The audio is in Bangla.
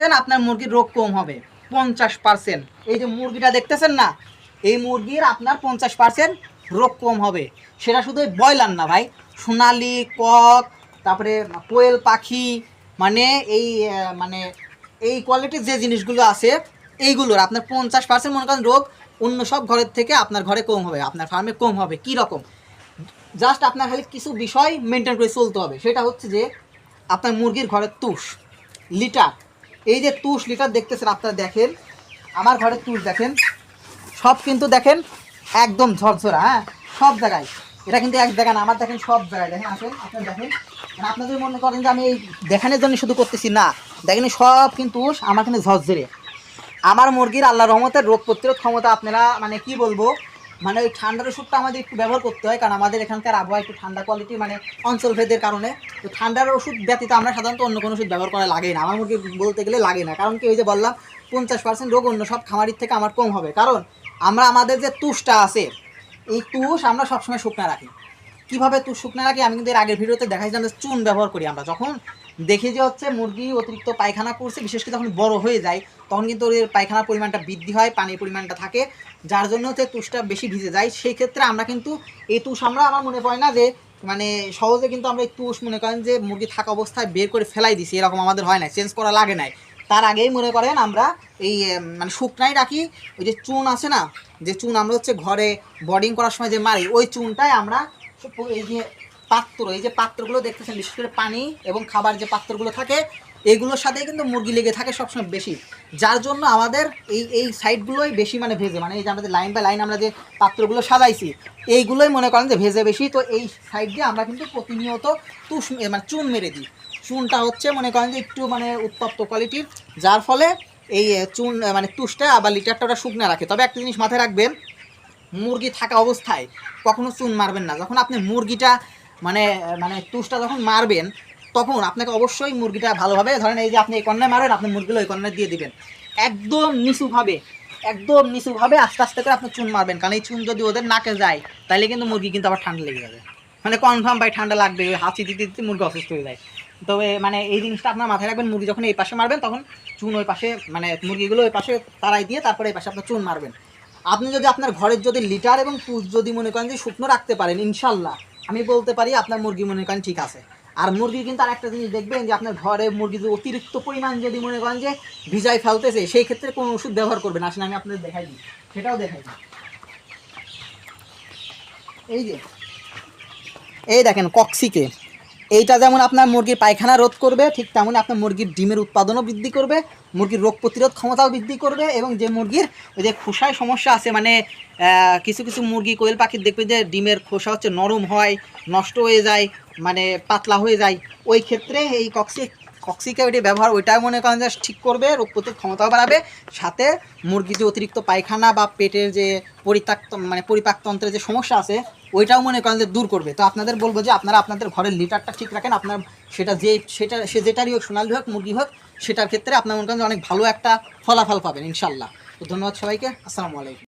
আপনার মুরগির রোগ কম হবে, পঞ্চাশ পার্সেন্ট এই যে মুরগিটা দেখতেছেন না, এই মুরগির আপনার পঞ্চাশ পার্সেন্ট রোগ কম হবে। সেটা শুধু ব্রয়লার না ভাই, সোনালি, কক, তারপরে কোয়েল পাখি মানে এই মানে এই কোয়ালিটির যে জিনিসগুলো আছে, এইগুলোর আপনার পঞ্চাশ পার্সেন্ট মনে করেন রোগ অন্য সব ঘরের থেকে আপনার ঘরে কম হবে, আপনার ফার্মে কম হবে, কি রকম? জাস্ট আপনার খালি কিছু বিষয় মেনটেন করে চলতে হবে, সেটা হচ্ছে যে আপনার মুরগির ঘরের তুষ, লিটার এই যে তুষ লিটার দেখতেছেন আপনারা, দেখেন। আমার ঘরের তুষ দেখেন। সব কিন্তু দেখেন, একদম ঝরঝরা হ্যাঁ? সব জায়গায়। এটা কিন্তু এক জায়গা না, আমার দেখেন সব জায়গায়। দেখেন, আসেন আপনারা দেখেন। মানে আপনারা যদি মনে করেন যে আমি এই দেখানোর জন্য শুধু করতেছি? না, দেখেন সব কিন্তু আমার কিন্তু ঝরঝরে। আমার মুরগির আল্লাহ রহমতের রোগ প্রতিরোধ ক্ষমতা আপনারা মানে কি বলব? মানে ওই ঠান্ডার ওষুধটা আমাদের একটু ব্যবহার করতে হয়, কারণ আমাদের এখানকার আবহাওয়া একটু ঠান্ডা কোয়ালিটি মানে অঞ্চল ভেদের কারণে। তো ঠান্ডার ওষুধ ব্যতীত আমরা সাধারণত অন্য কোনো ওষুধ ব্যবহার করা লাগে না। আমার মুরগি বলতে গেলে লাগে না। কারণ কি ওই যে বললাম, পঞ্চাশ পার্সেন্ট রোগ অন্য সব খামারির থেকে আমার কম হবে। কারণ আমরা, আমাদের যে তুষটা আছে, এই তুষ আমরা সবসময় শুকনা রাখি। কীভাবে তুষ শুকনা রাখি? আমি কিন্তু এর আগের ভিডিওতে দেখাইছিলাম যে চুন ব্যবহার করি আমরা। যখন দেখি যে হচ্ছে মুরগি অতিরিক্ত পায়খানা করছে, বিশেষ করে যখন বড় হয়ে যায়, তখন কিন্তু ওদের পায়খানার পরিমাণটা বৃদ্ধি হয়, পানির পরিমাণটা থাকে, যার জন্য হচ্ছে তুষটা বেশি ভিজে যায়। সেই ক্ষেত্রে আমরা কিন্তু এই তুষ আমরা আমার মনে পড়ে না যে মানে সহজে কিন্তু আমরা এই তুষ মনে করেন যে মুরগি থাকা অবস্থায় বের করে ফেলাই দিছি, এরকম আমাদের হয় না, চেঞ্জ করা লাগে নাই। তার আগেই মনে করেন আমরা এই মানে শুকনাই রাখি, ওই যে চুন আছে না, যে চুন আমরা হচ্ছে ঘরে বডিং করার সময় যে মারি, ওই চুনটাই আমরা এই যে পাত্র, এই যে পাত্রগুলো দেখতেছেন, বিশেষ করে পানি এবং খাবার যে পাত্রগুলো থাকে, এগুলোর সাথে কিন্তু মুরগি লেগে থাকে সবসময় বেশি। যার জন্য আমাদের এই এই সাইডগুলোই বেশি মানে ভেজে মানে এই যে আমাদের লাইন বাই লাইন আমরা যে পাত্রগুলো সাজাইছি, এইগুলোই মনে করেন যে ভেজে বেশি। তো এই সাইড দিয়ে আমরা কিন্তু প্রতিনিয়ত তুষ মানে চুন মেরে দিই। চুনটা হচ্ছে মনে করেন যে একটু মানে উত্তপ্ত কোয়ালিটির যার ফলে এই চুন মানে তুষটা আবার লিটারটা ওটা শুকনো রাখে। তবে একটা জিনিস মাথায় রাখবেন মুরগি থাকা অবস্থায় কখনো চুন মারবেন না। যখন আপনি মুরগিটা মানে মানে তুষটা যখন মারবেন, তখন আপনাকে অবশ্যই মুরগিটা ভালোভাবে, ধরেন এই যে আপনি এই কর্নায় মারবেন, আপনি মুরগিগুলো ওই কর্নায় দিয়ে দিবেন। একদম নিচুভাবে একদম নিচুভাবে আস্তে আস্তে করে আপনি চুন মারবেন। কারণ এই চুন যদি ওদের নাকে যায় তাহলে কিন্তু মুরগি কিন্তু আবার ঠান্ডা লেগে যাবে। মানে কনফার্ম ভাই ঠান্ডা লাগবে হাঁচি দিতে দিতে মুরগি অসুস্থ হয়ে যায়। তবে মানে এই জিনিসটা আপনার মাথায় রাখবেন, মুরগি যখন এই পাশে মারবেন, তখন চুন ওই পাশে মানে মুরগিগুলো ওই পাশে তারাই দিয়ে তারপরে এই পাশে আপনার চুন মারবেন। আপনি যদি আপনার ঘরের যদি লিটার এবং তুষ যদি মনে করেন যে শুকনো রাখতে পারেন, ইনশাল্লাহ। আমি বলতে পারি আপনার মুরগি মনে করেন ঠিক আছে। আর মুরগি কিন্তু আর একটা জিনিস দেখবেন যে আপনার ঘরে মুরগি যদি অতিরিক্ত পরিমাণ যদি মনে করেন যে ভিজাই ফেলতেছে, সেই ক্ষেত্রে কোনো ওষুধ ব্যবহার করবেন। আসলে আমি আপনাদের দেখাই দিই। সেটাও দেখাই দিই। এই যে, এই দেখেন, কক্সিকে। এইটা যেমন আপনার মুরগির পায়খানা রোধ করবে, ঠিক তেমনই আপনার মুরগির ডিমের উৎপাদনও বৃদ্ধি করবে, মুরগির রোগ প্রতিরোধ ক্ষমতাও বৃদ্ধি করবে এবং যে মুরগির ওই যে খোসায় সমস্যা আছে মানে কিছু কিছু মুরগি কোয়েল পাখির দেখবে যে ডিমের খোসা হচ্ছে নরম হয়, নষ্ট হয়ে যায় মানে পাতলা হয়ে যায়, ওই ক্ষেত্রে এই কক্সি কক্সিকে ওইটি ব্যবহার ওইটাও মনে করেন যে ঠিক করবে, রোগ প্রতিরোধ ক্ষমতাও বাড়াবে। সাথে মুরগির যে অতিরিক্ত পায়খানা বা পেটের যে পরিত্যক্ত মানে পরিপাকতন্ত্রের যে সমস্যা আছে, ওইটাও মনে করেন যে দূর করবে। তো আপনাদের বলব যে আপনারা আপনাদের ঘরের লিটারটা ঠিক রাখেন, আপনার সেটা যে, সেটা, সে যেটারই হোক, সোনালি হোক, মুরগি হোক, সেটার ক্ষেত্রে আপনার মনে করেন যে অনেক ভালো একটা ফলাফল পাবেন ইনশাল্লাহ তো ধন্যবাদ সবাইকে, আসসালামু আলাইকুম।